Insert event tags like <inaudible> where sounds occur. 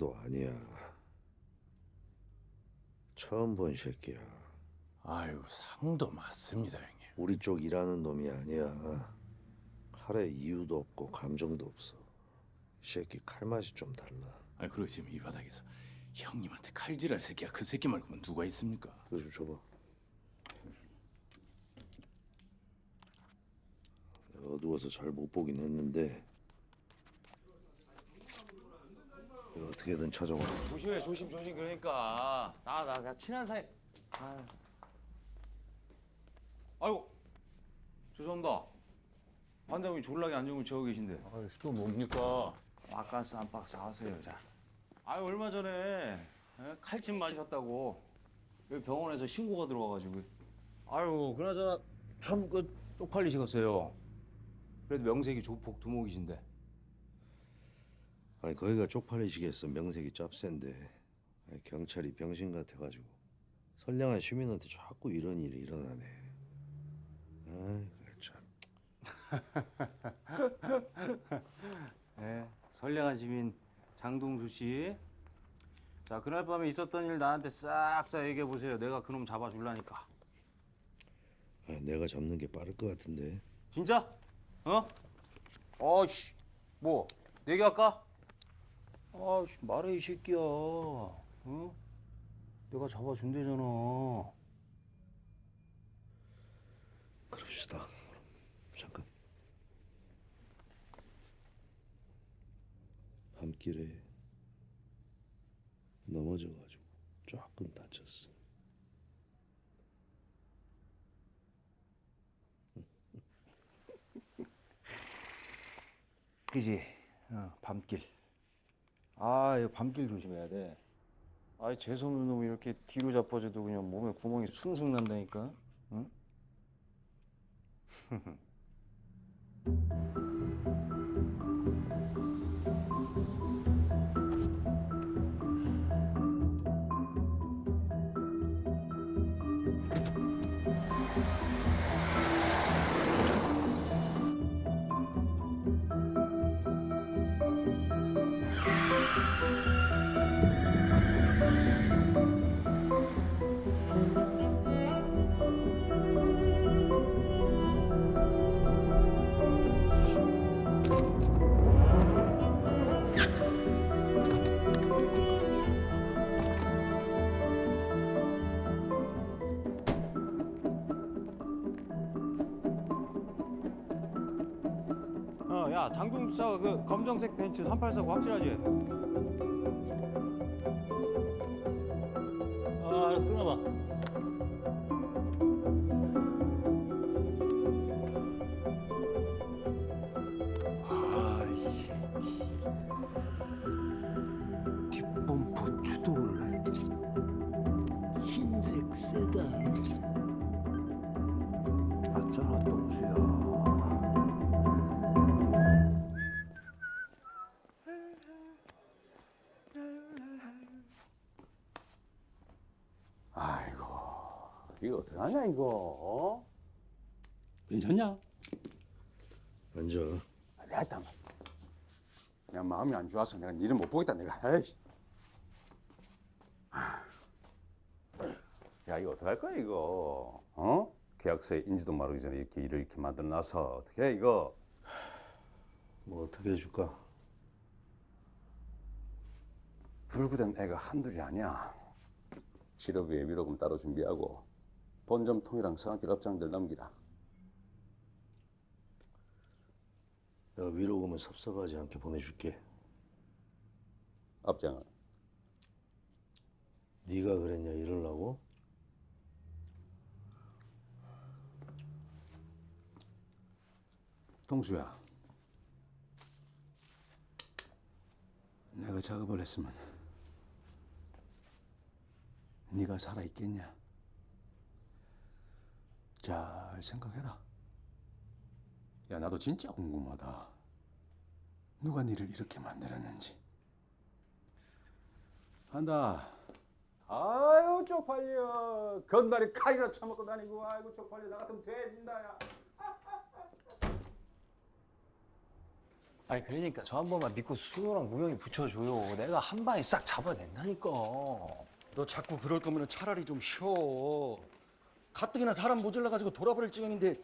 또 아니야. 처음 본 새끼야. 아유 상도 맞습니다 형님. 우리 쪽 일하는 놈이 아니야. 칼에 이유도 없고 감정도 없어. 이 새끼 칼 맛이 좀 달라. 아 그리고 지금 이 바닥에서 형님한테 칼질할 새끼가 그 새끼 말고는 누가 있습니까? 이거 좀 줘봐. 내가 어두워서 잘 못 보긴 했는데 이거 어떻게든 찾아와. 조심해 조심 조심 그러니까. 나 나 나 친한 사이. 아. 아이고. 죄송합니다. 환자분이 졸라게 안정을 지고 계신데. 아유 또 뭡니까? 아까스 한 박스 사왔어요 자. 아유 얼마 전에 에? 칼집 맞으셨다고. 여기 병원에서 신고가 들어와가지고. 아유 그나저나 참 그 쪽팔리시겠어요. 그래도 명색이 조폭 두목이신데 아니 거기가 쪽팔리시겠어. 명색이 짭센데 아니, 경찰이 병신 같아가지고 선량한 시민한테 자꾸 이런 일이 일어나네. 아이 참. <laughs> 네, 선량한 시민 장동수 씨. 자, 그날 밤에 있었던 일 나한테 싹 다 얘기해 보세요. 내가 그놈 잡아줄라니까. 아, 내가 잡는 게 빠를 것 같은데. 진짜? 어? 어씨, 뭐 얘기할까? 아씨, 말해 이 새끼야. 어? 내가 잡아준대잖아. 그럽시다. 잠깐. 밤길에 넘어져가지고 조금 다쳤어. 그지? 어, 밤길. 아, 이거 밤길 조심해야 돼. 아, 재수없는 놈이 이렇게 뒤로 자빠져도 그냥 몸에 구멍이 숭숭 난다니까. 응? <laughs> 야, 장동 주사가 그 검정색 벤츠 384고 확실하지? 아, 알았어, 끊어봐. 아, 이. 뒷범퍼 추돌. 이거 어떡하냐 이거 어? 괜찮냐? 먼저 됐다 내가 마음이 안 좋아서 내가 니를 못 보겠다 내가 에이씨. 아. 야 이거 어떡할 거야 이거 어? 계약서에 인지도 마르기 전에 이렇게 일을 이렇게 만들어놔서 어떻게 해 이거 뭐 어떻게 해줄까? 불구된 애가 한둘이 아니야 치료비에 위로금 따로 준비하고 본점통이랑 성악길 업장들 넘기라 내가 위로금을 섭섭하지 않게 보내줄게. 업장은 네가 그랬냐 이러려고? 동수야 내가 작업을 했으면 네가 살아 있겠냐 잘 생각해라. 야, 나도 진짜 궁금하다. 누가 니를 이렇게 만들었는지. 한다. 아유, 쪽팔려. 건달이 칼이라 처먹고 다니고, 아이고, 쪽팔려. 나 같으면 돼진다, 야. 아니 그러니까 저 한 번만 믿고 수호랑 무영이 붙여줘요. 내가 한 방에 싹 잡아낸다니까. 너 자꾸 그럴 거면 차라리 좀 쉬어. 가뜩이나 사람 모질라 가지고 돌아버릴 지경인데